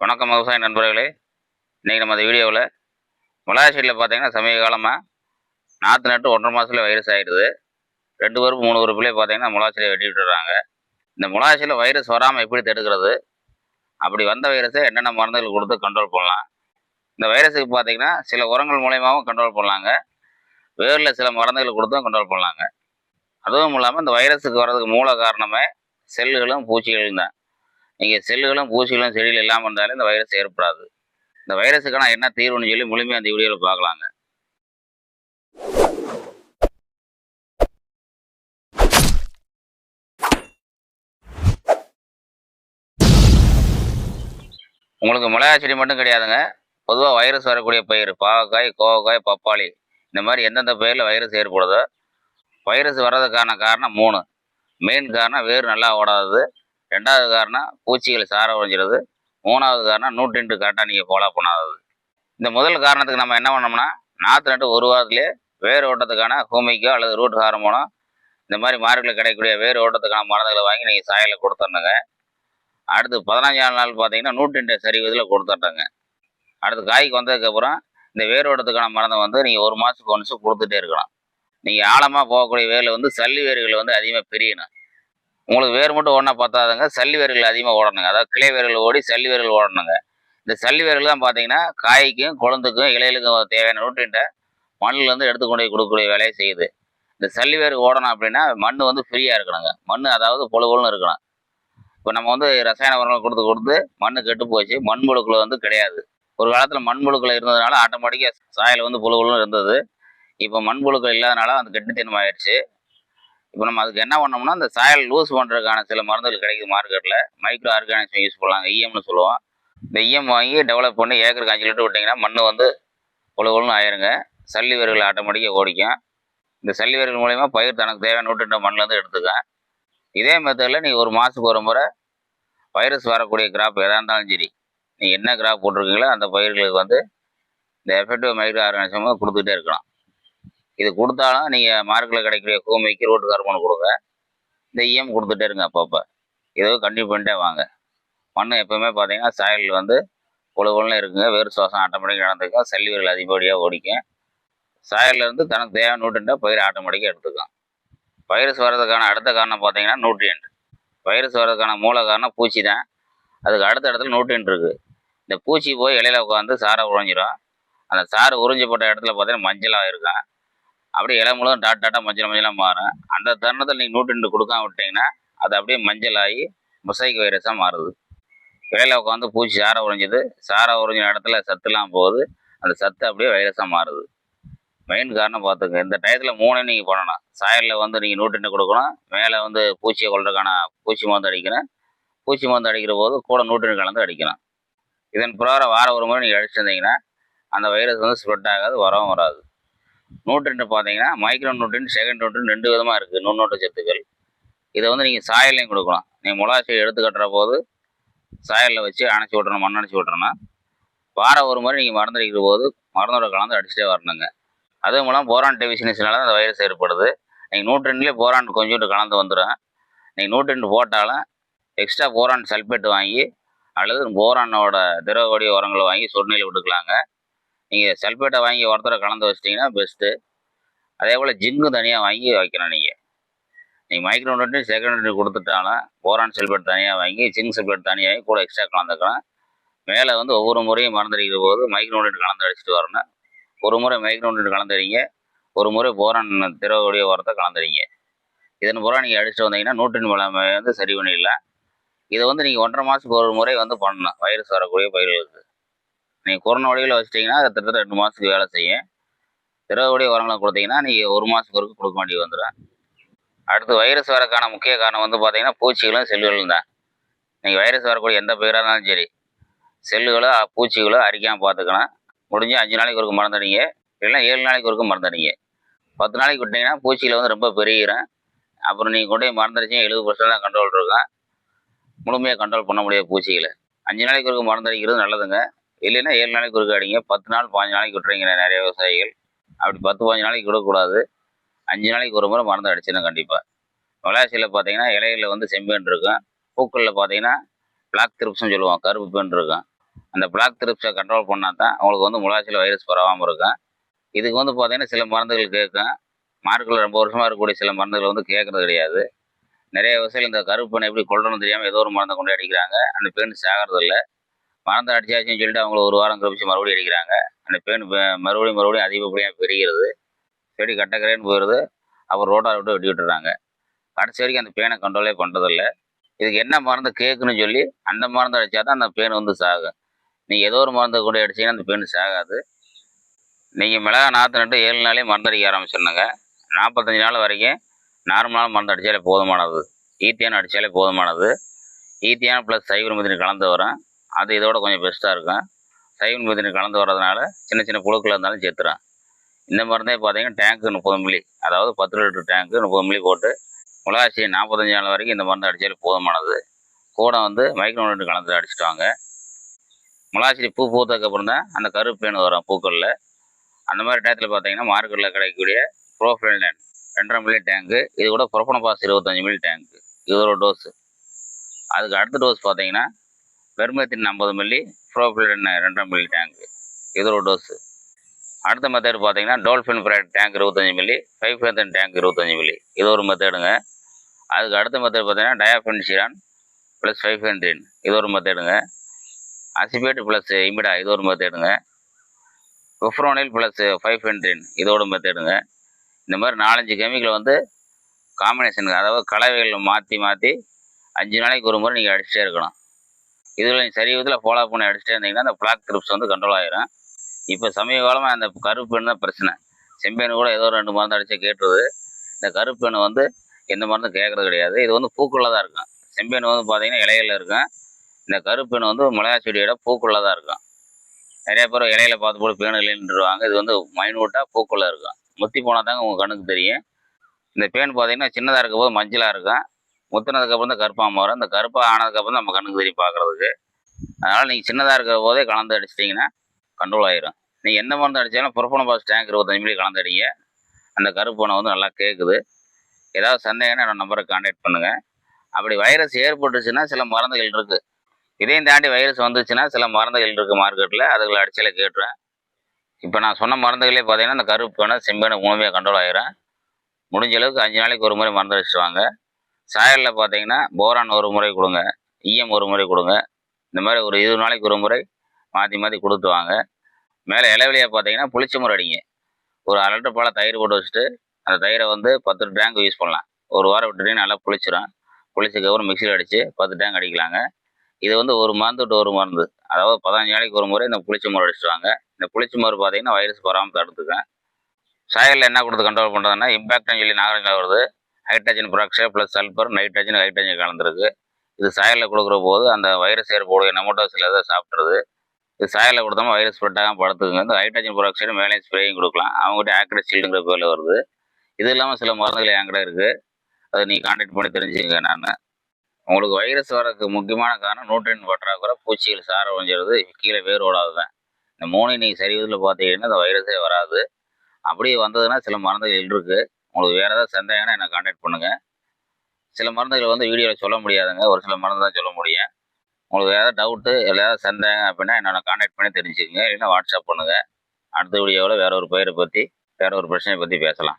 வணக்கம் விவசாய நண்பர்களே. இன்றைக்கி நம்ம அந்த வீடியோவில் மிளகா செடியில் பார்த்தீங்கன்னா சமீப காலமாக நாற்று நட்டு ஒன்றரை மாதத்துல வைரஸ் ஆகிடுது ரெண்டு பருப்பு மூணு பருப்புலேயே பார்த்தீங்கன்னா மிளகா செடியை வெட்டி விட்டுறாங்க. இந்த மிளகா செடியில் வைரஸ் வராமல் எப்படி தடுக்கிறது? அப்படி வந்த வைரஸை என்னென்ன மருந்துகள் கொடுத்து கண்ட்ரோல் பண்ணலாம்? இந்த வைரஸுக்கு பார்த்தீங்கன்னா சில உரங்கள் மூலயமாவும் கண்ட்ரோல் பண்ணலாங்க. வேரில் சில மருந்துகள் கொடுத்தும் கண்ட்ரோல் பண்ணலாங்க. அதுவும் இல்லாமல் இந்த வைரஸுக்கு வர்றதுக்கு மூல காரணமே செல்லுகளும் பூச்சிகளும் தான். நீங்கள் செல்லுகளும் பூச்சிகளும் செடியில் இல்லாமல் இருந்தாலும் இந்த வைரஸ் ஏற்படாது. இந்த வைரஸுக்கான என்ன தீர்வுன்னு சொல்லி முழுமையாக அந்த வீடியோவில் பார்க்கலாங்க. உங்களுக்கு மிளகாய் செடி மட்டும் கிடையாதுங்க. பொதுவாக வைரஸ் வரக்கூடிய பயிர் பாவக்காய் கோவக்காய் பப்பாளி இந்த மாதிரி எந்தெந்த பயிரில் வைரஸ் ஏற்படுதோ வைரஸ் வர்றதுக்கான காரணம் மூணு. மெயின் காரணம் வேர் நல்லா ஓடாதது ரெண்டாவது காரணம் பூச்சிகள் சார உறைஞ்சிருது மூணாவது காரணம் நூற்றின்று கரெக்டாக நீங்கள் ஃபாலோ பண்ணாதது. இந்த முதல் காரணத்துக்கு நம்ம என்ன பண்ணோம்னா நாற்று நட்டு ஒரு வாரத்திலே வேர் ஓட்டத்துக்கான ஹூமிக்கோ அல்லது ரூட் ஹார்மோனோ இந்த மாதிரி மார்க்கெட்டில் கிடைக்கக்கூடிய வேர் ஓட்டத்துக்கான மருந்துகளை வாங்கி நீங்கள் சாயலில் கொடுத்துட்ணுங்க. அடுத்து பதினஞ்சாம் நாள் பார்த்தீங்கன்னா நூற்றின்று சரிவதில் கொடுத்துட்டேங்க அடுத்து காய்க்கு வந்ததுக்கப்புறம் இந்த வேர் ஓட்டத்துக்கான மருந்தை வந்து நீங்கள் ஒரு மாதத்துக்கு ஒன்று கொடுத்துட்டே இருக்கலாம். நீங்கள் ஆழமாக போகக்கூடிய வேலை வந்து சல்லி வேர்கள் வந்து அதிகமாக பிரியணும். உங்களுக்கு வேர் மட்டும் ஒன்றா பத்தாதுங்க. சல்லி வேர்கள் அதிகமாக ஓடணுங்க. அதாவது கிளை வேர்கள் ஓடி சல்லி வேர்கள் ஓடணுங்க. இந்த சல்லி வேர்கள் தான் பார்த்தீங்கன்னா காய்க்கும் குழந்தைக்கும் இலைகளுக்கும் தேவையான நியூட்ரியண்ட்டை மண்ணிலேருந்து எடுத்து கொண்டு போய் கொடுக்கக்கூடிய வேலையை செய்யுது. இந்த சல்லி வேர் ஓடணும் அப்படின்னா மண் வந்து ஃப்ரீயாக இருக்கணுங்க. மண் அதாவது பொழுகுன்னு இருக்கணும். இப்போ நம்ம வந்து ரசாயன உரங்கள் கொடுத்து கொடுத்து மண் கெட்டு போச்சு. மண்புழுக்கள் வந்து கிடையாது. ஒரு காலத்தில் மண்புழுக்கள் இருந்ததுனால ஆட்டோமேட்டிக்காக சாயல் வந்து புழுகுன்னு இருந்தது. இப்போ மண்புழுக்கள் இல்லாதனால அந்த கெட்டித்தன்மை ஆயிடுச்சு. இப்போ நம்ம அதுக்கு என்ன பண்ணோம்னா இந்த சாயல் லூஸ் பண்ணுறதுக்கான சில மருந்துகள் கிடைக்குது மார்க்கெட்டில் மைக்ரோ ஆர்கானிசம் யூஸ் பண்ணலாம் இஎம்னு சொல்லுவோம். இந்த ஈஎம் வாங்கி டெவலப் பண்ணி ஏக்கருக்கு அஞ்சு லிட்டர் விட்டிங்கன்னா மண் வந்து புழு ஆயிருங்க. சல்லி வேர்கள் ஆட்டோமேட்டிக்காக ஓடிக்கும். இந்த சல்லி வேர்கள் மூலயமா பயிர் தனக்கு தேவையான நூற்று மண்ணிலேருந்து எடுத்துக்க. இதே மெத்தடில் நீங்கள் ஒரு மாதத்துக்கு ஒரு முறை வைரஸ் வரக்கூடிய கிராப் எதாக இருந்தாலும் சரி நீங்கள் என்ன கிராப் போட்டிருக்கீங்களோ அந்த பயிர்களுக்கு வந்து இந்த எஃபெக்டிவ் மைக்ரோ ஆர்கானிசமாக கொடுத்துட்டே இருக்கலாம். இது கொடுத்தாலும் நீங்கள் மார்க்கில் கிடைக்கக்கூடிய ஹோமிக்கு ரோட்டு கார்பன் கொடுங்க. இந்த இஎம் கொடுத்துட்டே இருங்க அப்பப்போ இதோ கண்டினியூ பண்ணிட்டே வாங்க. மண் எப்போவுமே பார்த்தீங்கன்னா சாயல் வந்து பொழு இருக்குங்க. வேறு சுவாசம் ஆட்டோமேட்டிக்காக நடந்துக்கும். சல்லிவர்கள் அதிகப்படியாக ஓடிக்கும் சாயல்லேருந்து தனக்கு தேவையான நூற்றுண்டா பயிர் ஆட்டோமேட்டிக்காக எடுத்துக்கும் வைரஸ் வர்றதுக்கான அடுத்த காரணம் பார்த்தீங்கன்னா நியூட்ரியன்ட் வைரஸ் வர்றதுக்கான மூல காரணம் பூச்சி தான். அதுக்கு அடுத்த இடத்துல நியூட்ரியன்ட் இருக்குது இந்த பூச்சி போய் இலையில உட்காந்து சாரை உறிஞ்சிடும் அந்த சாறு உறிஞ்சப்பட்ட இடத்துல பார்த்தீங்கன்னா மஞ்சளாக இருக்கும் அப்படியே இலை முழுவதும் டாட் டாட்டாக மஞ்சள் மஞ்சளாக மாறும். அந்த தருணத்தில் நீங்கள் நூற்றுண்டு கொடுக்காம விட்டீங்கன்னா அது அப்படியே மஞ்சளாகி மொசைக் வைரஸாக மாறுது. இலையில உட்காந்து பூச்சி சாரை உறிஞ்சுது. சாரை உறிஞ்ச இடத்துல சத்துலாம் போகுது. அந்த சத்து அப்படியே வைரஸாக மாறுது. மெயின் காரணம் பார்த்துங்க இந்த டயத்தில் மூணு நீங்கள் பண்ணணும். சாயலில் வந்து நீங்கள் நூற்றுண்டு கொடுக்கணும். மேலே வந்து பூச்சியை கொள்றதுக்கான பூச்சி மருந்து அடிக்கணும். பூச்சி மருந்து அடிக்கிற போது கூட நூற்றுண்டு கலந்து அடிக்கணும் இதன் பிறகு வாரம் ஒரு முறை நீங்கள் அடிச்சிருந்தீங்கன்னா அந்த வைரஸ் வந்து ஸ்ப்ரெட் ஆகாது வரவும் வராது. நூற்றுண்டு பார்த்தீங்கன்னா மைக்ரோ நூற்றுண்டு செகண்ட் நூற்றுண்டு ரெண்டு விதமாக இருக்குது நுண்ணோட்ட சத்துக்கள் இதை வந்து நீங்கள் சாயல்லையும் கொடுக்கலாம். நீங்கள் மிளகா செடி எடுத்து கட்டுற போது சாயலில் வச்சு அணைச்சி விட்றணும் மண் அணைச்சி விட்றணும் வாரம் ஒரு முறை நீங்கள் மருந்தடிக்கிற போது மருந்தோட கலந்து அடிச்சுட்டே வரணுங்க. அதே மூலம் போரான் டெவிஷனஸ்னால அந்த வைரஸ் ஏற்படுது. நீங்கள் நூற்றெண்டுலேயே போரான் கொஞ்சோண்டு கலந்து வந்துடும் நீங்கள் நூற்றெண்டு போட்டாலும் எக்ஸ்ட்ரா போரான் சல்பேட் வாங்கி அல்லது போரானோட திரவ வடிவ உரங்களை வாங்கி சொன்னையில் விட்டுக்கலாங்க. நீங்கள் சல்பேட்டை வாங்கி ஒருத்தரை கலந்து வச்சிட்டிங்கன்னா பெஸ்ட்டு அதே போல் ஜிங்கு தனியாக வாங்கி வைக்கணும் நீங்கள் நீங்கள் மைக்ரோ நியூட்ரன் செகண்ட் நியூட்ரன் கொடுத்துட்டாலும் போரான் சல்பேட் தனியாக வாங்கி ஜிங்க் சல்பேட் தனியாக வாங்கி கூட எக்ஸ்ட்ரா கலந்துக்கலாம். மேலே வந்து ஒவ்வொரு முறையும் மறந்துடிக்கிற போது மைக்ரோ நியூட்ரன் கலந்து அடிச்சுட்டு வரணும். ஒரு முறை மைக்ரோ நியூட்ரன் கலந்துறீங்க. ஒரு முறை போரான் திரவுடைய உரத்தை கலந்துறீங்க. இதன் பூரா நீங்கள் அடிச்சுட்டு வந்தீங்கன்னா நூற்றின் வளமை வந்து சரி பண்ணிடலாம். இதை வந்து நீங்கள் ஒன்றரை மாதத்துக்கு ஒரு முறை வந்து பண்ணணும். வைரஸ் வரக்கூடிய பயிர்களுக்கு நீங்கள் கொரோனா வடிவில் வச்சிட்டிங்கன்னா கிட்டத்தட்ட ரெண்டு மாதத்துக்கு வேலை செய்யும். திரவ உரங்களை கொடுத்தீங்கன்னா நீங்கள் ஒரு மாதத்துக்கு வரைக்கும் கொடுக்க வேண்டியது வந்துடும். அடுத்து வைரஸ் வரக்கான முக்கிய காரணம் வந்து பார்த்தீங்கன்னா பூச்சிகளும் செல்லுகளும் தான். நீங்கள் வைரஸ் வரக்கூடிய எந்த பயிராக இருந்தாலும் சரி செல்லுகளோ பூச்சிகளோ அரிக்காமல் பார்த்துக்கணும் முடிஞ்சு அஞ்சு நாளைக்கு ஒருக்கும் மறந்துடுங்க இல்லைன்னா ஏழு நாளைக்கு ஒருக்கும் மறந்துடுங்க பத்து நாளைக்கு விட்டிங்கன்னா பூச்சியில் வந்து ரொம்ப பெருகிறேன் அப்புறம் நீங்கள் கொண்டு போய் மறந்துடுச்சிங்க எழுபது பர்சன்ட் தான் கண்ட்ரோல் இருக்கும். முழுமையாக கண்ட்ரோல் பண்ண முடியாது பூச்சிகளை. அஞ்சு நாளைக்கு ஒருக்கும் மறந்தடிக்கிறது நல்லதுங்க. இல்லைன்னா ஏழு நாளைக்கு ஒருக்க அடிங்க. பத்து நாள் பாஞ்சு நாளைக்கு விட்டுறீங்க நிறைய விவசாயிகள். அப்படி பத்து பாஞ்சு நாளைக்கு விடக்கூடாது. அஞ்சு நாளைக்கு ஒரு முறை மருந்து அடிச்சிடும் கண்டிப்பாக விளாசியில் பார்த்தீங்கன்னா இலைகளில் வந்து செம்பேன் இருக்கும். பூக்களில் பார்த்தீங்கன்னா பிளாக் திருப்ஸ்னு சொல்லுவோம் கருப்பு பெண் இருக்கும். அந்த பிளாக் த்ரிப்ஸை கண்ட்ரோல் பண்ணால் தான் அவங்களுக்கு வந்து முலாச்சியில் வைரஸ் பரவாமல் இருக்கும். இதுக்கு வந்து பார்த்தீங்கன்னா சில மருந்துகள் கேட்கும். மார்க்கில் ரொம்ப வருஷமாக இருக்கக்கூடிய சில மருந்துகள் வந்து கேட்குறது கிடையாது. நிறைய விவசாயிகள் இந்த கருப்பனை எப்படி கொள்ளணும்னு தெரியாமல் ஏதோ ஒரு மருந்தை கொண்டு அடிக்கிறாங்க. அந்த பெண் சாகிறது இல்லை மறந்து அடிச்சாச்சுன்னு சொல்லிட்டு அவங்க ஒரு வாரம் கழிச்சு மறுபடியும் அடிக்கிறாங்க. அந்த பேன் மறுபடியும் மறுபடியும் அதிகப்படியாக பெருகிறது. செடி கட்டக்கரைன்னு போயிடுது. அப்புறம் ரோட்டார் விட்டு வெட்டி விட்டுறாங்க. கடைசி வரைக்கும் அந்த பேனை கண்ட்ரோலே பண்ணுறதில்ல இதுக்கு என்ன மருந்து கேட்குன்னு சொல்லி அந்த மருந்து அடித்தா தான் அந்த பேன் வந்து சாகும். நீங்கள் ஏதோ ஒரு மருந்தை கூட அடிச்சீங்கன்னா அந்த பேன் சாகாது. நீங்கள் மிளகா நாற்று நட்டு ஏழு நாளே மருந்து அடிக்க ஆரம்பிச்சிருந்தங்க நாற்பத்தஞ்சு நாள் வரைக்கும் நார்மலான மருந்து அடித்தாலே போதுமானது. ஈத்தியான் அடித்தாலே போதுமானது. ஈத்தியான் ப்ளஸ் சைவர் மதினி கலந்து வரும். அது இதோட கொஞ்சம் பெஸ்ட்டாக இருக்கும். சைவன் மிதினி கலந்து வர்றதுனால சின்ன சின்ன புழுக்கள் இருந்தாலும் செத்துரும் இந்த மருந்தே பார்த்தீங்கன்னா டேங்க்கு முப்பது மில்லி அதாவது பத்து லிட்டர் டேங்க்கு முப்பது மில்லி போட்டு மிளகாச்சி நாற்பத்தஞ்சு நாள் வரைக்கும் இந்த மருந்து அடித்தாலே போதுமானது. கூட வந்து மைக்ரோனிட்டு கலந்து அடிச்சிட்டு வாங்க பூ பூத்ததுக்கப்புறம் தான் அந்த கருப்பேன் வரும் பூக்களில். அந்த மாதிரி டயத்தில் பார்த்தீங்கன்னா மார்க்கெட்டில் கிடைக்கக்கூடிய ப்ரோஃபில்டன் ரெண்டரை மில்லி டேங்க்கு இது கூட புரப்பனபாஸ் இருபத்தஞ்சி மில்லி டேங்க்கு இது ஒரு டோஸு அதுக்கு அடுத்த டோஸ் பார்த்தீங்கன்னா பெர்மத்தின் ஐம்பது மில்லி ப்ரோஃபில்டன் ரெண்டரை மில்லி டேங்க்கு இது ஒரு டோஸு அடுத்த மெத்தேடு பார்த்தீங்கன்னா டோல்ஃபின் பிரைட் டேங்க் இருபத்தஞ்சி மில்லி ஃபைவ் ஃபேத்தன் டேங்க் இருபத்தஞ்சி மில்லி. இது ஒரு மெத்தேடுங்க அதுக்கு அடுத்த மெத்தேடு பார்த்தீங்கன்னா டயாஃபென்சியான் ப்ளஸ் ஃபைவ் ஃபேன்ட்ரின் இது ஒரு மெத்தேடுங்க அசிபேட் ப்ளஸ் இமிடா இது ஒரு மெத்தேடுங்க குஃப்ரோனில் ப்ளஸ் ஃபைவ் ஃபென்ட்ரின் இதோட மெத்தேடுங்க இந்த மாதிரி நாலஞ்சு கெமிக்கல் வந்து காம்பினேஷனுக்கு அதாவது கலவைகள் மாற்றி மாற்றி அஞ்சு நாளைக்கு ஒரு முறை நீங்கள் அடிச்சிட்டே இருக்கணும். இதில் நீங்கள் சரி விதத்தில் ஃபாலோ பண்ணி அடிச்சிட்டே இருந்தீங்கன்னா அந்த பிளாக் த்ரிப்ஸ் வந்து கண்ட்ரோல் ஆயிரும். இப்போ சமீப காலமாக அந்த கருப்பெண் தான் பிரச்சனை. செம்பேன் கூட ஏதோ ரெண்டு மருந்து அடிச்சா கேட்டுருது. இந்த கருப்பெண் வந்து எந்த மருந்தும் கேட்கறது கிடையாது. இது வந்து பூக்குள்ளே தான் இருக்கும். செம்பேன் வந்து பார்த்தீங்கன்னா இலையில் இருக்கும். இந்த கருப்பெண் வந்து மிளகா செடியோட பூக்குள்ளே தான் இருக்கும். நிறைய பேர் இலையில பார்த்து போட்டு பேனு இல்லைன்றுவாங்க இது வந்து மைனூட்டாக பூக்குள்ளே இருக்கும். முத்தி போனால் தாங்க உங்கள் கண்ணுக்கு தெரியும். இந்த பேன் பார்த்தீங்கன்னா சின்னதாக இருக்கும் போது மஞ்சளாக இருக்கும். முத்தினதுக்கப்புறம் தான் கருப்பாக மாறும் இந்த கருப்பாக ஆனதுக்கப்புறம் தான் நம்ம கண்ணுக்கு தெரியும் பார்க்குறதுக்கு. அதனால் நீங்கள் சின்னதாக இருக்கிற போதே கலந்து அடிச்சிட்டிங்கன்னா கண்ட்ரோல் ஆயிரும். நீங்கள் எந்த மருந்து அடித்தாலும் புரப்பனபாஸ் டேங்க் இருபத்தஞ்சு மில்லி கலந்து அடிங்க. அந்த கருப்பணை வந்து நல்லா கேட்குது ஏதாவது சந்தேகம்னா என்னோட நம்பரை கான்டாக்ட் பண்ணுங்கள் அப்படி வைரஸ் ஏற்பட்டுச்சுன்னா சில மருந்துகள் இருக்குது இதையும் தாண்டி வைரஸ் வந்துச்சுன்னா சில மருந்துகள் இருக்குது மார்க்கெட்டில் அதுகளை அடிச்சல கேட்டுருவேன். இப்போ நான் சொன்ன மருந்துகளே பார்த்தீங்கன்னா இந்த கருப்பேனை செம்பேனை மூணுமே கண்ட்ரோல் ஆயிரும். முடிஞ்ச அளவுக்கு அஞ்சு நாளைக்கு ஒரு முறை மருந்து அடிச்சுட்டு வாங்க. சாயலில் பார்த்தீங்கன்னா போரான் ஒரு முறை கொடுங்க ஈயம் ஒரு முறை கொடுங்க. இந்த மாதிரி ஒரு இருபது நாளைக்கு ஒரு முறை மாற்றி மாற்றி கொடுத்து வாங்க. மேலே இலவெளியாக பார்த்தீங்கன்னா புளிச்ச முறை அடிங்க. ஒரு அரை லிட்டர் போல் தயிர் போட்டு வச்சுட்டு அந்த தயிரை வந்து பத்து டேங்க் யூஸ் பண்ணலாம். ஒரு வாரம் விட்டுட்டு நல்லா புளிச்சிடும் புளிச்சதுக்கப்புறம் மிக்சியில் அடித்து பத்து டேங்க் அடிக்கலாங்க. இது வந்து ஒரு மருந்து விட்டு ஒரு மருந்து. அதாவது பதினஞ்சு நாளைக்கு ஒரு முறை இந்த புளிச்ச மோர் அடிச்சுட்டு இந்த புளிச்ச மோர் பார்த்தீங்கன்னா வைரஸ் வராமல் தடுத்துக்கேன் சாயலில் என்ன கொடுத்து கண்ட்ரோல் பண்ணுறதுன்னா இம்பாக்ட்னு சொல்லி நாகரிகம் வருது. Hydrogen peroxide plus sulphur nitrogen hydrogen கலந்துருக்கு. இது சாயலில் கொடுக்குற போது அந்த வைரஸ் ஏற்படைய நெமோட்டோஸில் எதாவது சாப்பிட்றது இது சாயலில் கொடுத்தாம வைரஸ் ஸ்ப்ரெட்டாகாமல் படுத்துக்குங்க. இந்த ஹைட்ரஜன் புராக்சைடு மேலே ஸ்ப்ரேயும் கொடுக்கலாம். அவங்ககிட்ட ஆக்ரேட் ஷீல்டுங்கிற பேரில் வருது. இது இல்லாமல் சில மருந்துகள் என்கிட்ட இருக்குது அதை நீங்கள் கான்டாக்ட் பண்ணி தெரிஞ்சுக்கங்க நான். உங்களுக்கு வைரஸ் வரதுக்கு முக்கியமான காரணம் நியூட்ரியன் பற்றாக்குறை பூச்சிகள் சார வஞ்சிறது கீழே வேரோடாது தான் இந்த மூணு நீங்கள் சரிவதில் பார்த்தீங்கன்னா இந்த வைரஸே வராது. அப்படியே வந்ததுன்னா சில மருந்துகள் இருக்குது உங்களுக்கு வேறு ஏதாவது சந்தேகம்னா என்னை காண்டாக்ட் பண்ணுங்கள் சில மருந்துகள் வந்து வீடியோவில் சொல்ல முடியாதுங்க. ஒரு சில மருந்து தான் சொல்ல முடியும். உங்களுக்கு ஏதாவது டவுட்டு இல்லை ஏதாவது சந்தேகம் அப்படின்னா என்னோட காண்டாக்ட் பண்ணி தெரிஞ்சுக்கோங்க. இல்லைன்னா வாட்ஸ்அப் பண்ணுங்கள் அடுத்த வீடியோவில் வேற ஒரு பயிரை பற்றி வேற ஒரு பிரச்சனையை பற்றி பேசலாம்.